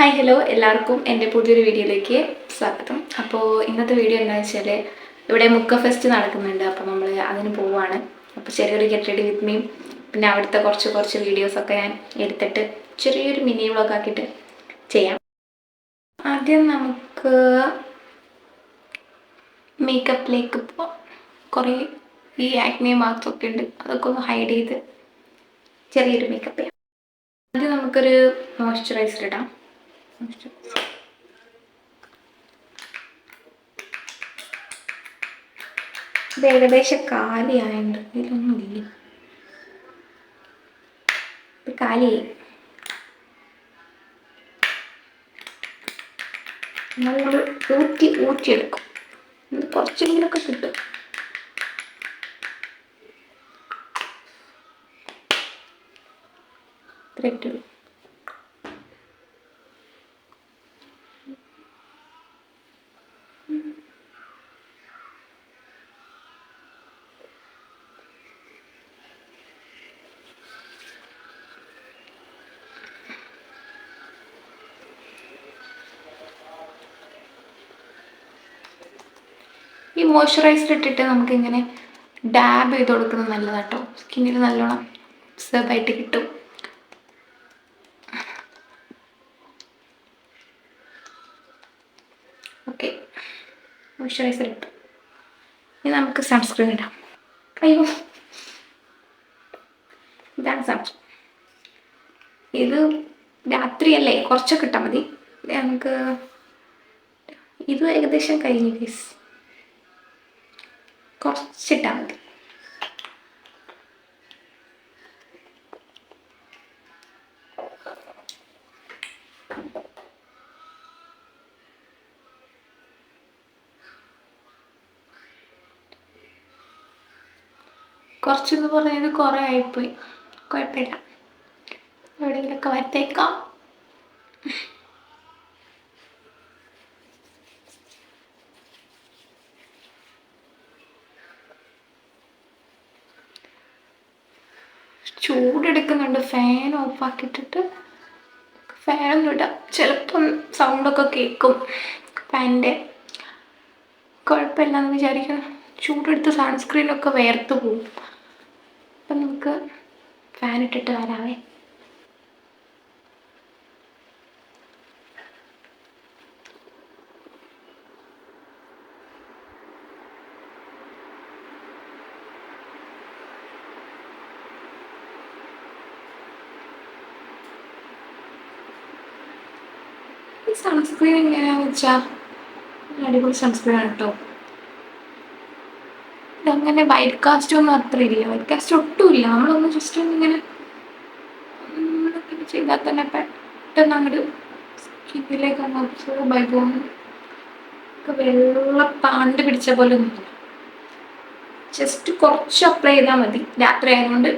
Hi hello എല്ലാവർക്കും എന്റെ പുതിയൊരു വീഡിയോയിലേക്ക് സ്വാഗതം. അപ്പോൾ ഇന്നത്തെ വീഡിയോ എന്താണെന്ന് വെച്ചാൽ ഇവിടെ മുക്ക ഫെസ്റ്റ് നടക്കുന്നുണ്ട്. അപ്പോൾ നമ്മൾ അതിന് പോവുകയാണ് അപ്പോൾ ചെറിയൊരു ഗെറ്റ് റെഡി വിത്ത് മീം പിന്നെ അവിടുത്തെ കുറച്ച് കുറച്ച് വീഡിയോസൊക്കെ ഞാൻ എടുത്തിട്ട് ചെറിയൊരു മിനി വ്ളോഗ് ആക്കിയിട്ട് ചെയ്യാം. ആദ്യം നമുക്ക് മേക്കപ്പിലേക്ക് പോവാം. കുറേ ഈ ആക്നെ മാർക്സ് ഒക്കെ ഉണ്ട്. അതൊക്കെ ഒന്ന് ഹൈഡ് ചെയ്ത് ചെറിയൊരു മേക്കപ്പ് ചെയ്യാം. ആദ്യം നമുക്കൊരു മോയ്സ്ചറൈസർ ഇടാം. ഇത് ഏകദേശം കാലിയായുണ്ട് ഇതിലൊന്നും ഇല്ല ഇത് കാലിയായി. നമ്മൾ ഊറ്റി ഊറ്റിയെടുക്കും. ഇത് കുറച്ചെങ്കിലൊക്കെ കിട്ടും. ഇത്രയിട്ടുള്ളൂ ഈ മോയ്സ്ചറൈസർ ഇട്ടിട്ട് നമുക്കിങ്ങനെ ഡാബ് ചെയ്ത് കൊടുക്കുന്നത് നല്ലതാട്ടോ. സ്കിന്നിൽ നല്ലോണം അബ്സർബ് ആയിട്ട് കിട്ടും. ഓക്കെ മോയ്സ്ചറൈസർ ഇട്ടു. ഇനി നമുക്ക് സൺസ്ക്രീൻ ഇടാം. അയ്യോ. ഇതാണ് സൺസ്ക്രീൻ ഇത് രാത്രിയല്ലേ? കുറച്ചൊക്കെ ഇട്ടാൽ മതി. നമുക്ക് ഇത് ഏകദേശം കഴിഞ്ഞു ഗീസ് കുറച്ചിട്ടാൽ മതി. കുറച്ചെന്ന് പറയുന്നത് കുറേ ആയിപ്പോയി. കുഴപ്പമില്ല. എവിടെയെങ്കിലൊക്കെ വരത്തേക്കാം. ചൂടെടുക്കുന്നുണ്ട്. ഫാൻ ഓഫ് ഫാനൊന്നും ഇടാം ചിലപ്പം സൗണ്ടൊക്കെ കേൾക്കും ഫാനിന്റെ കുഴപ്പമില്ലെന്ന് വിചാരിക്കണം. ചൂടെടുത്ത് സൺസ്ക്രീനൊക്കെ വേർത്ത് പോകും അപ്പം നമുക്ക് ഫാൻ ഇട്ടിട്ട് വരാവേ. സൺസ്ക്രീൻ എങ്ങനെയാണെന്ന് വെച്ചാൽ അടിപൊളി സൺസ്ക്രീൻ ആണ് കേട്ടോ ഇതങ്ങനെ വൈറ്റ് കാസ്റ്റ് ഒന്നും അത്ര ഇല്ല. വൈറ്റ് കാസ്റ്റ് ഒട്ടുമില്ല നമ്മളൊന്ന് ജസ്റ്റ് ഒന്ന് ഇങ്ങനെ ചെയ്താൽ തന്നെ പെട്ടെന്ന് അങ്ങോട്ട് സ്കിന്നിലേക്ക് അങ്ങ് അബ്സോർബ് ആയി പോകുന്നു വെള്ള പാണ്ട് പിടിച്ച പോലെ ഒന്നുമില്ല ജസ്റ്റ് കുറച്ച് അപ്ലൈ ചെയ്താൽ മതി. രാത്രി ആയതുകൊണ്ട്.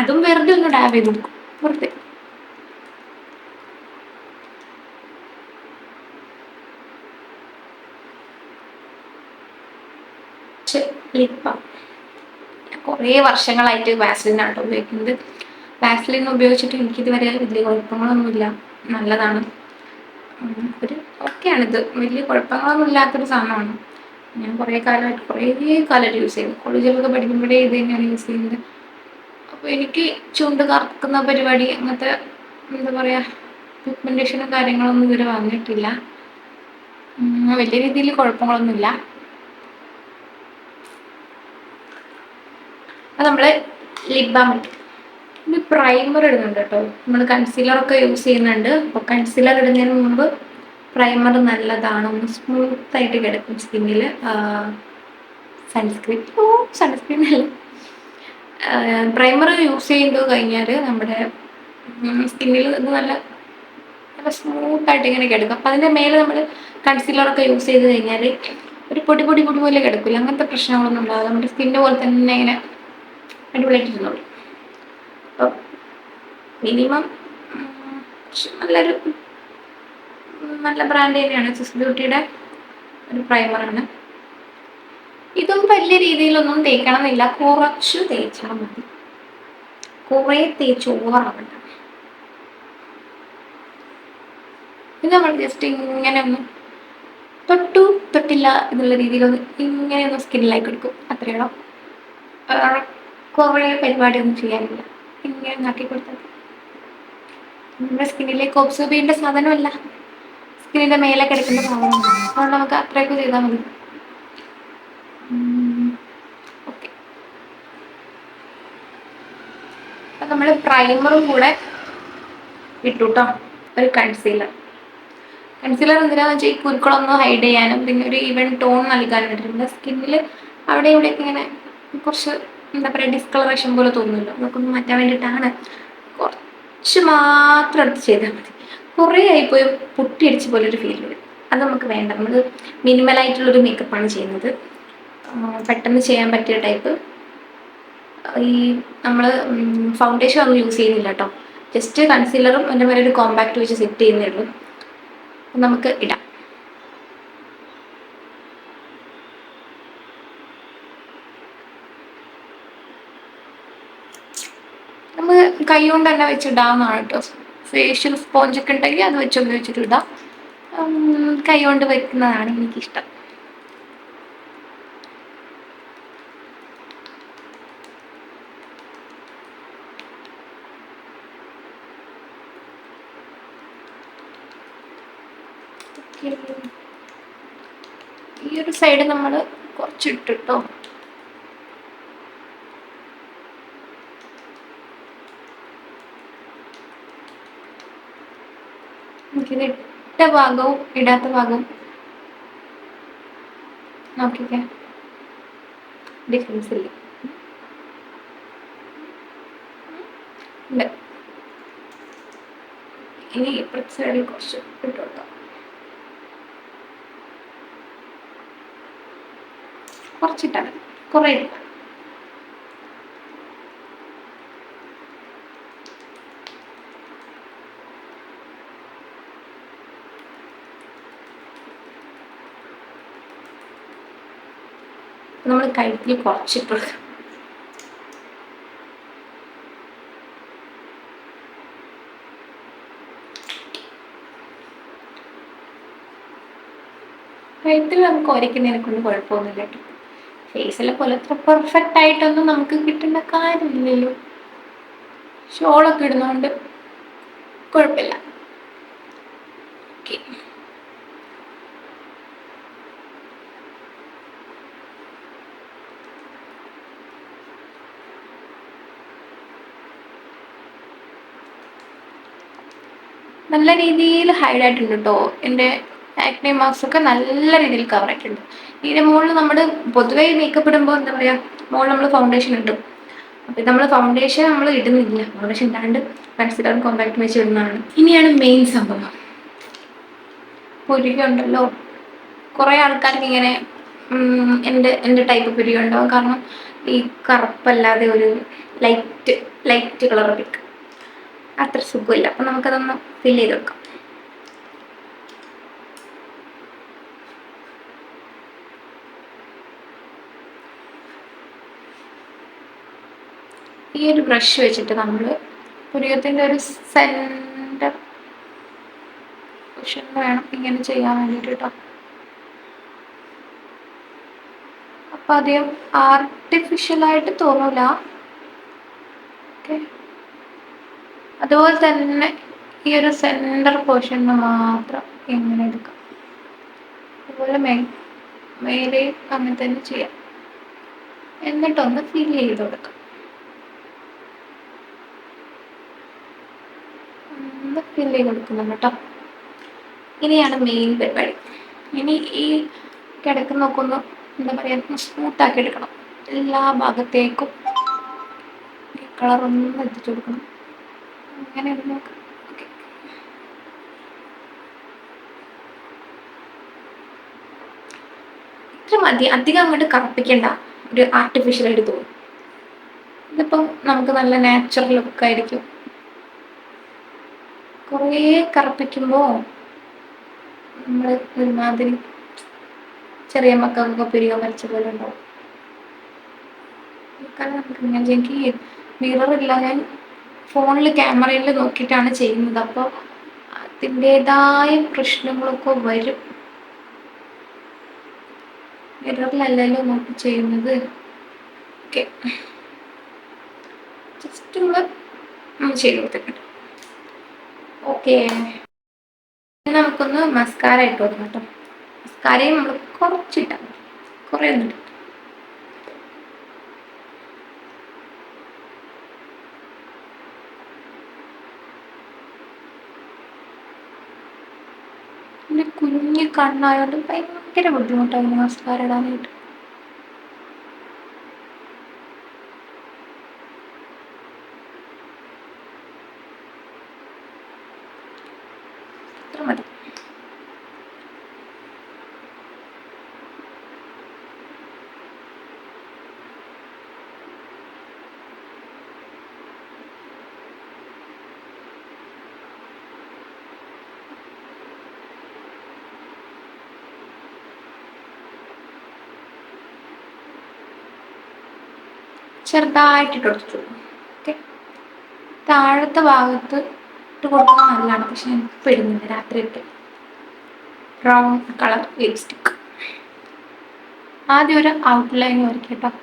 അതും വെറുതെ ഒന്ന് ഡാബ് ചെയ്ത് കൊടുക്കും. വെറുതെ കുറെ വർഷങ്ങളായിട്ട് വാസ്ലിനാണ് കേട്ടോ ഉപയോഗിക്കുന്നത്. വാസ്ലിൻ ഉപയോഗിച്ചിട്ട് എനിക്കിതുവരെ വലിയ കുഴപ്പങ്ങളൊന്നുമില്ല. നല്ലതാണ്. ഒരു ഓക്കെയാണിത് വലിയ കുഴപ്പങ്ങളൊന്നും ഇല്ലാത്തൊരു സാധനമാണ്. ഞാൻ കുറേ കാലമായിട്ട് കുറേ കാലമായിട്ട് യൂസ് ചെയ്യുന്നു. കോളേജിലൊക്കെ പഠിക്കുമ്പോഴേ ഇത് തന്നെയാണ് യൂസ് ചെയ്യുന്നത്. അപ്പോൾ എനിക്ക് ചുണ്ട് കറക്കുന്ന പരിപാടി അങ്ങനത്തെ എന്താ പറയുക പിഗ്മെന്റേഷനും കാര്യങ്ങളൊന്നും ഇതുവരെ വന്നിട്ടില്ല. വലിയ രീതിയിൽ കുഴപ്പങ്ങളൊന്നുമില്ല. അപ്പം നമ്മൾ ലിപ് ബാം ഇനി പ്രൈമർ ഇടുന്നുണ്ട് കേട്ടോ. നമ്മൾ കൺസീലറൊക്കെ യൂസ് ചെയ്യുന്നുണ്ട്. അപ്പോൾ കൺസീലർ ഇടുന്നതിന് മുമ്പ് പ്രൈമർ നല്ലതാണ്. ഒന്ന് സ്മൂത്തായിട്ട് കിടക്കും സ്കിന്നിൽ സൺസ്ക്രീൻ ഓ സൺസ്ക്രീൻ അല്ല. പ്രൈമർ യൂസ് ചെയ്ത് കഴിഞ്ഞാൽ നമ്മുടെ സ്കിന്നിൽ ഇത് നല്ല നല്ല സ്മൂത്തായിട്ട് ഇങ്ങനെ കിടക്കും. അപ്പം അതിന്റെ മേലെ നമ്മൾ കൺസീലറൊക്കെ യൂസ് ചെയ്ത് കഴിഞ്ഞാൽ ഒരു പൊടി പൊടി പൊടി പോലെ കിടക്കില്ല അങ്ങനത്തെ പ്രശ്നങ്ങളൊന്നും ഉണ്ടാകും നമ്മുടെ സ്കിന്നിന്റെ പോലെ തന്നെ ഇങ്ങനെ അടിപൊളിയായിട്ട് ഇരുന്നോളൂ അപ്പം മിനിമം നല്ലൊരു നല്ല ബ്രാൻഡ് തന്നെയാണ്. സിസ് ബ്യൂട്ടിയുടെ ഒരു പ്രൈമറാണ് വലിയ രീതിയിലൊന്നും തേക്കണം എന്നില്ല കുറച്ചു തേച്ചാൽ മതി. കുറേ തേച്ച് ഓവറാവണ്ട. ഇത് നമ്മൾ ജസ്റ്റ് ഇങ്ങനെ ഒന്ന് തൊട്ടു തൊട്ടില്ല എന്നുള്ള രീതിയിലൊന്ന് ഇങ്ങനെ ഒന്ന് സ്കിന്നിലേക്ക് എടുക്കും. അത്രയോളം കുറേ പരിപാടിയൊന്നും ചെയ്യാനില്ല. ഇങ്ങനെ നാക്കി കൊടുത്തത് നമ്മുടെ സ്കിന്നിലേക്ക് ഒബ്സർവ് ചെയ്യേണ്ട സാധനമല്ല. സ്കിന്നിന്റെ മേലെ കിടക്കുന്ന സാധനമാണ് അതുകൊണ്ട് നമുക്ക് അത്രയൊക്കെ ചെയ്താൽ മതി ഓക്കെ അപ്പം നമ്മൾ പ്രൈമറും കൂടെ ഇട്ടു കേട്ടോ ഒരു കൺസീലർ കൺസീലർ എന്തിനാന്ന് വെച്ചാൽ ഈ കുരുക്കളൊന്ന് ഹൈഡ് ചെയ്യാനും പിന്നെ ഒരു ഈവൻ ടോൺ നൽകാനും നമ്മുടെ സ്കിന്നിൽ അവിടെ ഇവിടെയൊക്കെ ഇങ്ങനെ കുറച്ച് എന്താ പറയുക ഡിസ്കളറേഷൻ പോലെ തോന്നുന്നുണ്ട്. അതൊക്കെ ഒന്ന് മാറ്റാൻ വേണ്ടിയിട്ടാണ് കുറച്ച് മാത്രം എടുത്ത് ചെയ്താൽ മതി. കുറേ ആയിപ്പോയി പൊട്ടിയടിച്ച പോലെ ഒരു ഫീൽ വരും. അത് നമുക്ക് വേണ്ട. നമ്മൾ മിനിമലായിട്ടുള്ളൊരു മേക്കപ്പാണ് ചെയ്യുന്നത്. പെട്ടെന്ന് ചെയ്യാൻ പറ്റിയ ടൈപ്പ് ഈ നമ്മൾ ഫൗണ്ടേഷൻ ഒന്നും യൂസ് ചെയ്യുന്നില്ല കേട്ടോ ജസ്റ്റ് കൺസീലറും എന്റെ മേലെ ഒരു കോമ്പാക്റ്റ് വെച്ച് സെറ്റ് ചെയ്യുന്നേ ഉള്ളൂ. നമുക്ക് ഇടാം. നമ്മൾ കൈ കൊണ്ട് തന്നെ വെച്ചിടാവുന്നതാണ് കേട്ടോ ഫേഷ്യൽ സ്പോഞ്ചൊക്കെ ഉണ്ടെങ്കിൽ അത് വെച്ച് ഉപയോഗിച്ചിട്ട് ഇടാം. കൈ കൊണ്ട് വെക്കുന്നതാണ് എനിക്കിഷ്ടം ഈ ഒരു സൈഡ് നമ്മൾ കുറച്ചിട്ടിട്ടോ. നമുക്കിത് ഇട്ട ഭാഗവും ഇടാത്ത ഭാഗവും നോക്കിക്കേ. ഡിഫറൻസ് ഇല്ല? ഇനി ഇപ്പുറത്തെ സൈഡിൽ കുറച്ച് ഇട്ട് കൊടുക്കാം കുറച്ചിട്ടാൽ മതി കുറേ നമ്മൾ കഴുത്തിൽ കുറച്ചിട്ട് കഴുത്തിൽ നമുക്ക് ഒരയ്ക്കുന്നതിനെ കൊണ്ട് കുഴപ്പമൊന്നുമില്ല കേട്ടോ. ഫേസിലെ പോലെ അത്ര പെർഫെക്റ്റ് ആയിട്ടൊന്നും നമുക്ക് കിട്ടേണ്ട കാര്യമില്ലല്ലോ. ഷോളൊക്കെ ഇടുന്നതുകൊണ്ട് കുഴപ്പമില്ല നല്ല രീതിയിൽ ഹൈഡ് ആയിട്ടുണ്ട് കേട്ടോ എന്റെ ആക്നെ മാർക്സ് ഒക്കെ നല്ല രീതിയിൽ കവർ ആയിട്ടുണ്ട്. ഇതിന്റെ മുകളിൽ നമ്മൾ പൊതുവെ മേക്കപ്പ് ഇടുമ്പോൾ എന്താ പറയുക മുകളിൽ നമ്മൾ ഫൗണ്ടേഷൻ ഇടും. അപ്പം നമ്മൾ ഫൗണ്ടേഷൻ നമ്മൾ ഇടുന്നില്ല. ഫൗണ്ടേഷൻ ഇടാണ്ട് കൺസിലറും കോമ്പാക്ട് വെച്ച് ഇടുന്നതാണ്. ഇനിയാണ് മെയിൻ സംഭവം. പുരിക ഉണ്ടല്ലോ കുറെ ആൾക്കാർക്ക് ഇങ്ങനെ എന്റെ എന്റെ ടൈപ്പ് പുരിക ഉണ്ടാവും കാരണം ഈ കറുപ്പല്ലാതെ ഒരു ലൈറ്റ് ലൈറ്റ് കളർ പിക്ക് അത്ര സുഖമില്ല. അപ്പം നമുക്കതൊന്ന് ഫില്ല് ചെയ്ത് വെക്കാം. ഈ ഒരു ബ്രഷ് വെച്ചിട്ട് നമ്മൾ പുരികത്തിന്റെ ഒരു സെന്റർ പൊസിഷൻ വേണം ഇങ്ങനെ ചെയ്യാൻ വേണ്ടിയിട്ട് കേട്ടോ അപ്പം അധികം ആർട്ടിഫിഷ്യലായിട്ട് തോന്നൂല. ഓക്കെ അതുപോലെ തന്നെ ഈ ഒരു സെന്റർ പോർഷന് മാത്രം ഇങ്ങനെ എടുക്കാം. അതുപോലെ മേ മേലെ അങ്ങനെ തന്നെ ചെയ്യാം. എന്നിട്ടൊന്ന് ഫിൽ ചെയ്ത് കൊടുക്കാം. ഫിൽ ചെയ്ത് കേട്ടോ. ഇനിയാണ് മെയിൻ പരിപാടി. ഇനി ഈ കിടക്ക് നോക്കുന്നു എന്താ പറയുക സ്മൂത്താക്കി എടുക്കണം. എല്ലാ ഭാഗത്തേക്കും കളറൊന്നും എത്തിച്ചു കൊടുക്കണം. അങ്ങനെ നോക്കാം. ഇത്ര മതി. അധികം അങ്ങോട്ട് കറപ്പിക്കേണ്ട. ഒരു ആർട്ടിഫിഷ്യൽ ആയിട്ട് തോന്നും. ഇതിപ്പം നമുക്ക് നല്ല നാച്ചുറൽ ലുക്ക് കുറേ കറുപ്പിക്കുമ്പോൾ നമ്മൾ ഒരുമാതിരി ചെറിയ മക്കൾക്കൊക്കെ പിരിയോ മരിച്ച പോലെ ഉണ്ടാവും. നമുക്ക് ഇങ്ങനെ എനിക്ക് മിറർ ഇല്ല. ഞാൻ ഫോണിൽ ക്യാമറയിൽ നോക്കിയിട്ടാണ് ചെയ്യുന്നത്. അപ്പോൾ അതിന്റെതായ പ്രശ്നങ്ങളൊക്കെ വരും. മിററിലല്ലല്ലോ നോക്കി ചെയ്യുന്നത്. ഓക്കെ ജസ്റ്റ് നമ്മൾ ചെയ്ത് കൊടുത്തിട്ടുണ്ട്. ഓക്കെ. നമുക്കൊന്ന് മസ്കാര ഇട്ട് വന്നു കേട്ടോ. മസ്കാരയും നമ്മൾ കുറച്ചിട്ടാൽ കുറേ ഒന്നും കുഞ്ഞു കണ്ണായതുകൊണ്ട് ഭയങ്കര ബുദ്ധിമുട്ടായിരുന്നു മസ്കാര ഇടാനായിട്ട് അത്ര മതി ചെറുതായിട്ട് ഇട്ട് കൊടുത്തു. ഓക്കെ? താഴത്തെ ഭാഗത്ത് ഇട്ട് കൊടുക്കുന്നത് നല്ലതാണ്. പക്ഷെ എനിക്ക് പെടുന്നില്ല രാത്രിയൊക്കെ ബ്രൗൺ കളർ ലിപ്സ്റ്റിക് ആദ്യം ഒരു ഔട്ട്ലൈൻ വരയ്ക്കും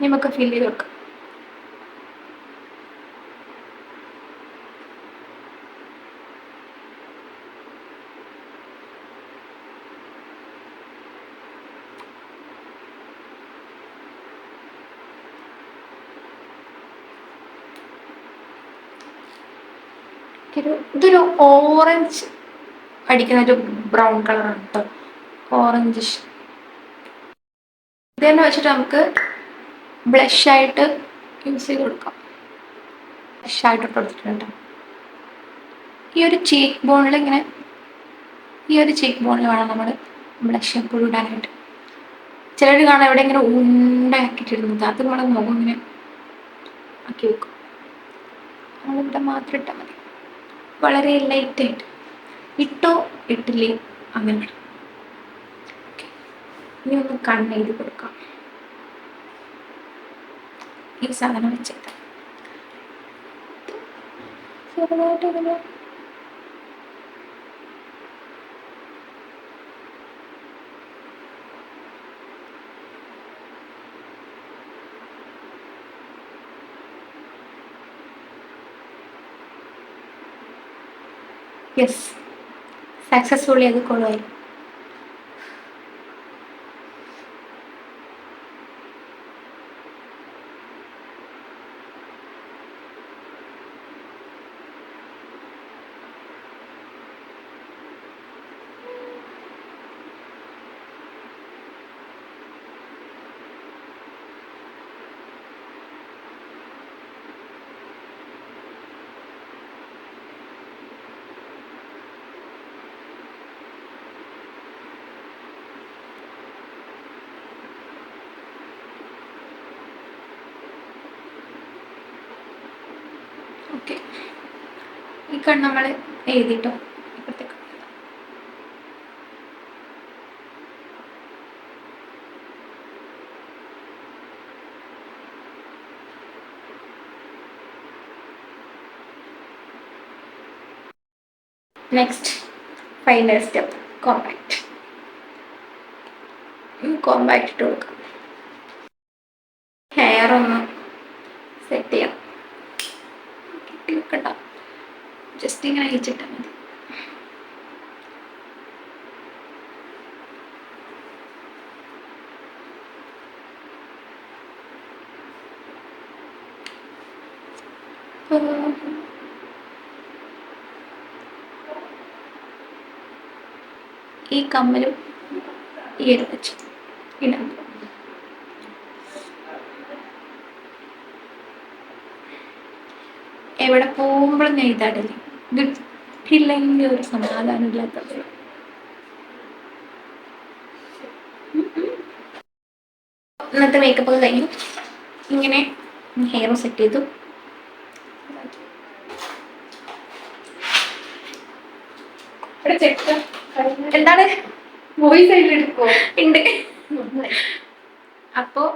നമുക്ക് ഫില്ല് ചെയ്ത് കൊടുക്കാം ഇതൊരു ഓറഞ്ച് അടിക്കുന്ന ഒരു ബ്രൗൺ കളർ കേട്ടോ ഓറഞ്ച് ഇത് തന്നെ വെച്ചിട്ട് നമുക്ക് ബ്ലഷ് ആയിട്ട് യൂസ് ചെയ്ത് കൊടുക്കാം. ബ്ലഷായിട്ട് കൊടുത്തിട്ടുണ്ട്. ഈ ഒരു ചീക്ക് ബോണിൽ ഇങ്ങനെ ഈ ഒരു ചീക്ക് ബോണിൽ വേണം നമ്മൾ ബ്ലഷ് എപ്പോഴും ഇടാനായിട്ട്. ചിലർ കാണാൻ ഇവിടെ ഇങ്ങനെ ഉണ്ടാക്കിയിട്ടിരുന്നത് അത് നമ്മളെ മുഖം ഇങ്ങനെ ആക്കി വെക്കും. നമ്മളിവിടെ മാത്രം ഇട്ടാൽ മതി. വളരെ ലൈറ്റായിട്ട് ഇട്ടോ ഇട്ടില്ലേ? അങ്ങനെ. ഇനി ഒന്ന് കണ്ണെഴുതി കൊടുക്കാം. ഈ സാധനം വെച്ചിട്ട് ചെറുതായിട്ട് ഇതിന് യെസ് സക്സസ്ഫുള്ളി അത് കൊള്ളുമായി ഓക്കെ കണ്ണ് നമ്മൾ എഴുതിട്ടോ? Next final step compact compact ഇട്ട് കൊടുക്കാം. ഹെയർ ഒന്ന് സെറ്റ് ചെയ്യാം. കിട്ടി വെക്കണ്ട ജസ്റ്റ് ഇങ്ങനെ അയച്ചിട്ടാൽ മതി. ഈ കമ്മലും ഈ ഒരു വെച്ച് ഇടാം. എവിടെ പോകുമ്പോഴും ഞാൻ ഇത് ഇട്ടില്ലെങ്കിൽ ഒരു സമാധാനം ഇല്ലാത്തത്. ഇന്നത്തെ മേക്കപ്പ് ഒക്കെ കഴിഞ്ഞു. ഇങ്ങനെ ഹെയർ സെറ്റ് ചെയ്തു. എന്താണ്? വോയിസ് ഉണ്ട്. അപ്പോൾ